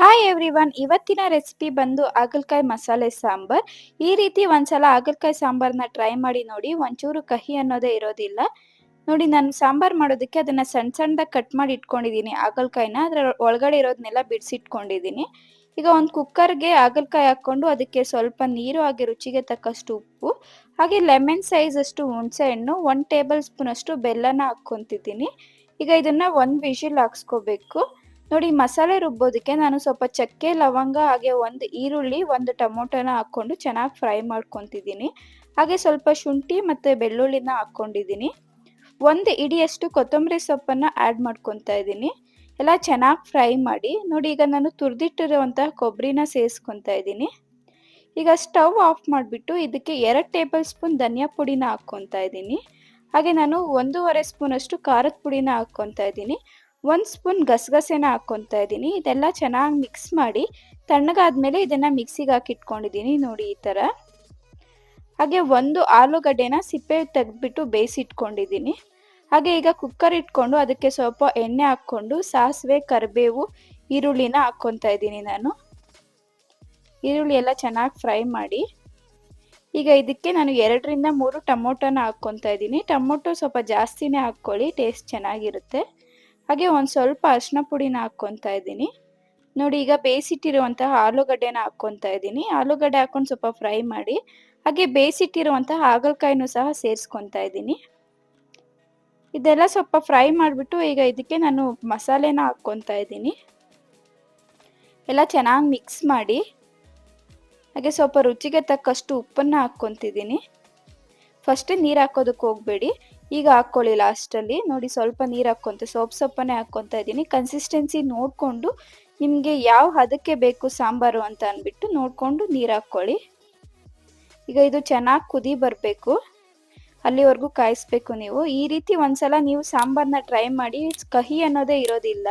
Hi everyone ಇವತ್ತಿನ recipe ಬಂದು ಹಾಗಲಕಾಯಿ ಮಸಾಲೆ ಸಾಂಬಾರ್. ಈ ರೀತಿ ಒಂದ್ಸಲ ಹಾಗಲಕಾಯಿ ಸಾಂಬಾರ್ನ ಟ್ರೈ ಮಾಡಿ ನೋಡಿ, ಒಂಚೂರು ಕಹಿ ಅನ್ನೋದೇ ಇರೋದಿಲ್ಲ. ನೋಡಿ, ನಾನು ಸಾಂಬಾರ್ ಮಾಡೋದಕ್ಕೆ ಅದನ್ನ ಸಣ್ಣ ಸಣ್ಣದಾಗಿ ಕಟ್ ಮಾಡಿ ಇಟ್ಕೊಂಡಿದ್ದೀನಿ. ಹಾಗಲಕಾಯಿನ ಅದರ ಒಳಗಡೆ ಇರೋದನ್ನೆಲ್ಲ ಬಿಡಿಸಿಟ್ಕೊಂಡಿದ್ದೀನಿ. ಈಗ ಒಂದು ಕುಕ್ಕರ್ಗೆ ಹಾಗಲಕಾಯಿ ಹಾಕ್ಕೊಂಡು ಅದಕ್ಕೆ ಸ್ವಲ್ಪ ನೀರು ಹಾಗೆ ರುಚಿಗೆ ತಕ್ಕಷ್ಟು ಉಪ್ಪು, ಹಾಗೆ ಲೆಮನ್ ಸೈಜ್ ಅಷ್ಟು ಹುಣಸೆ ಹಣ್ಣು ಒನ್ ಟೇಬಲ್ ಸ್ಪೂನ್ ಅಷ್ಟು ಬೆಲ್ಲನ ಹಾಕ್ಕೊತಿದ್ದೀನಿ. ಈಗ ಇದನ್ನ ಒಂದು ವಿಷಿಲ್ ಹಾಕ್ಸ್ಕೋಬೇಕು. ನೋಡಿ, ಮಸಾಲೆ ರುಬ್ಬೋದಕ್ಕೆ ನಾನು ಸ್ವಲ್ಪ ಚಕ್ಕೆ, ಲವಂಗ, ಹಾಗೆ ಒಂದು ಈರುಳ್ಳಿ, ಒಂದು ಟೊಮೊಟೊನ ಹಾಕ್ಕೊಂಡು ಚೆನ್ನಾಗಿ ಫ್ರೈ ಮಾಡ್ಕೊತಿದ್ದೀನಿ. ಹಾಗೆ ಸ್ವಲ್ಪ ಶುಂಠಿ ಮತ್ತು ಬೆಳ್ಳುಳ್ಳಿನ ಹಾಕ್ಕೊಂಡಿದ್ದೀನಿ. ಒಂದು ಇಡಿಯಷ್ಟು ಕೊತ್ತಂಬರಿ ಸೊಪ್ಪನ್ನು ಆ್ಯಡ್ ಮಾಡ್ಕೊತಾ ಇದ್ದೀನಿ. ಎಲ್ಲ ಚೆನ್ನಾಗಿ ಫ್ರೈ ಮಾಡಿ, ನೋಡಿ, ಈಗ ನಾನು ತುರಿದಿಟ್ಟಿರುವಂತಹ ಕೊಬ್ಬರಿನ ಸೇರಿಸ್ಕೊತಾ ಇದ್ದೀನಿ. ಈಗ ಸ್ಟವ್ ಆಫ್ ಮಾಡಿಬಿಟ್ಟು ಇದಕ್ಕೆ ಎರಡು ಟೇಬಲ್ ಸ್ಪೂನ್ ಧನಿಯಾ ಪುಡಿನ ಹಾಕ್ಕೊತಾ ಇದ್ದೀನಿ. ಹಾಗೆ ನಾನು ಒಂದೂವರೆ ಸ್ಪೂನಷ್ಟು ಖಾರದ ಪುಡಿನ ಹಾಕ್ಕೊತಾ ಇದ್ದೀನಿ. ಒಂದು ಸ್ಪೂನ್ ಗಸಗಸೆನ ಹಾಕ್ಕೊತಾ ಇದ್ದೀನಿ. ಇದೆಲ್ಲ ಚೆನ್ನಾಗಿ ಮಿಕ್ಸ್ ಮಾಡಿ ತಣ್ಣಗಾದ್ಮೇಲೆ ಇದನ್ನು ಮಿಕ್ಸಿಗೆ ಹಾಕಿಟ್ಕೊಂಡಿದ್ದೀನಿ ನೋಡಿ ಈ ಥರ ಹಾಗೆ ಒಂದು ಆಲೂಗಡ್ಡೆನ ಸಿಪ್ಪೆ ತೆಗೆದ್ಬಿಟ್ಟು ಬೇಯಿಸಿಟ್ಕೊಂಡಿದ್ದೀನಿ. ಹಾಗೆ ಈಗ ಕುಕ್ಕರ್ ಇಟ್ಕೊಂಡು ಅದಕ್ಕೆ ಸ್ವಲ್ಪ ಎಣ್ಣೆ ಹಾಕ್ಕೊಂಡು ಸಾಸಿವೆ, ಕರಿಬೇವು, ಈರುಳ್ಳಿನ ಹಾಕ್ಕೊತಾ ಇದ್ದೀನಿ ನಾನು. ಈರುಳ್ಳಿ ಎಲ್ಲ ಚೆನ್ನಾಗಿ ಫ್ರೈ ಮಾಡಿ. ಈಗ ಇದಕ್ಕೆ ನಾನು ಎರಡರಿಂದ ಮೂರು ಟೊಮೊಟೊನ ಹಾಕ್ಕೊತಾ ಇದ್ದೀನಿ. ಟೊಮೊಟೊ ಸ್ವಲ್ಪ ಜಾಸ್ತಿನೇ ಹಾಕ್ಕೊಳ್ಳಿ, ಟೇಸ್ಟ್ ಚೆನ್ನಾಗಿರುತ್ತೆ. ಹಾಗೆ ಒಂದು ಸ್ವಲ್ಪ ಅರಿಶಿನ ಪುಡಿನ ಹಾಕ್ಕೊತಾ ಇದ್ದೀನಿ. ನೋಡಿ, ಈಗ ಬೇಯಿಸಿಟ್ಟಿರುವಂತಹ ಆಲೂಗಡ್ಡೆನ ಹಾಕ್ಕೊತಾ ಇದ್ದೀನಿ. ಆಲೂಗಡ್ಡೆ ಹಾಕೊಂಡು ಸ್ವಲ್ಪ ಫ್ರೈ ಮಾಡಿ, ಹಾಗೆ ಬೇಯಿಸಿಟ್ಟಿರುವಂತಹ ಹಾಗಲಕಾಯಿನೂ ಸಹ ಸೇರಿಸ್ಕೊತಾ ಇದ್ದೀನಿ. ಇದೆಲ್ಲ ಸ್ವಲ್ಪ ಫ್ರೈ ಮಾಡಿಬಿಟ್ಟು ಈಗ ಇದಕ್ಕೆ ನಾನು ಮಸಾಲೆನ ಹಾಕ್ಕೊತಾ ಇದ್ದೀನಿ. ಎಲ್ಲ ಚೆನ್ನಾಗಿ ಮಿಕ್ಸ್ ಮಾಡಿ, ಹಾಗೆ ಸ್ವಲ್ಪ ರುಚಿಗೆ ತಕ್ಕಷ್ಟು ಉಪ್ಪನ್ನು ಹಾಕ್ಕೊತಿದ್ದೀನಿ. ಫಸ್ಟ್ ನೀರು ಹಾಕೋದಕ್ಕೆ ಹೋಗಬೇಡಿ. ಈಗ ಹಾಕ್ಕೊಳ್ಳಿ ಲಾಸ್ಟಲ್ಲಿ ನೋಡಿ ಸ್ವಲ್ಪ ನೀರು ಹಾಕ್ಕೊಂತ, ಸೊಪ್ಪು ಸೊಪ್ಪನ್ನೇ ಹಾಕ್ಕೊತಾ ಇದ್ದೀನಿ. ಕನ್ಸಿಸ್ಟೆನ್ಸಿ ನೋಡಿಕೊಂಡು ನಿಮಗೆ ಯಾವ ಹದಕ್ಕೆ ಬೇಕು ಸಾಂಬಾರು ಅಂತ ಅಂದ್ಬಿಟ್ಟು ನೋಡಿಕೊಂಡು ನೀರು ಹಾಕ್ಕೊಳ್ಳಿ. ಈಗ ಇದು ಚೆನ್ನಾಗಿ ಕುದಿ ಬರಬೇಕು. ಅಲ್ಲಿವರೆಗೂ ಕಾಯಿಸ್ಬೇಕು ನೀವು. ಈ ರೀತಿ ಒಂದ್ಸಲ ನೀವು ಸಾಂಬಾರನ್ನ ಟ್ರೈ ಮಾಡಿ ಕಹಿ ಅನ್ನೋದೇ ಇರೋದಿಲ್ಲ.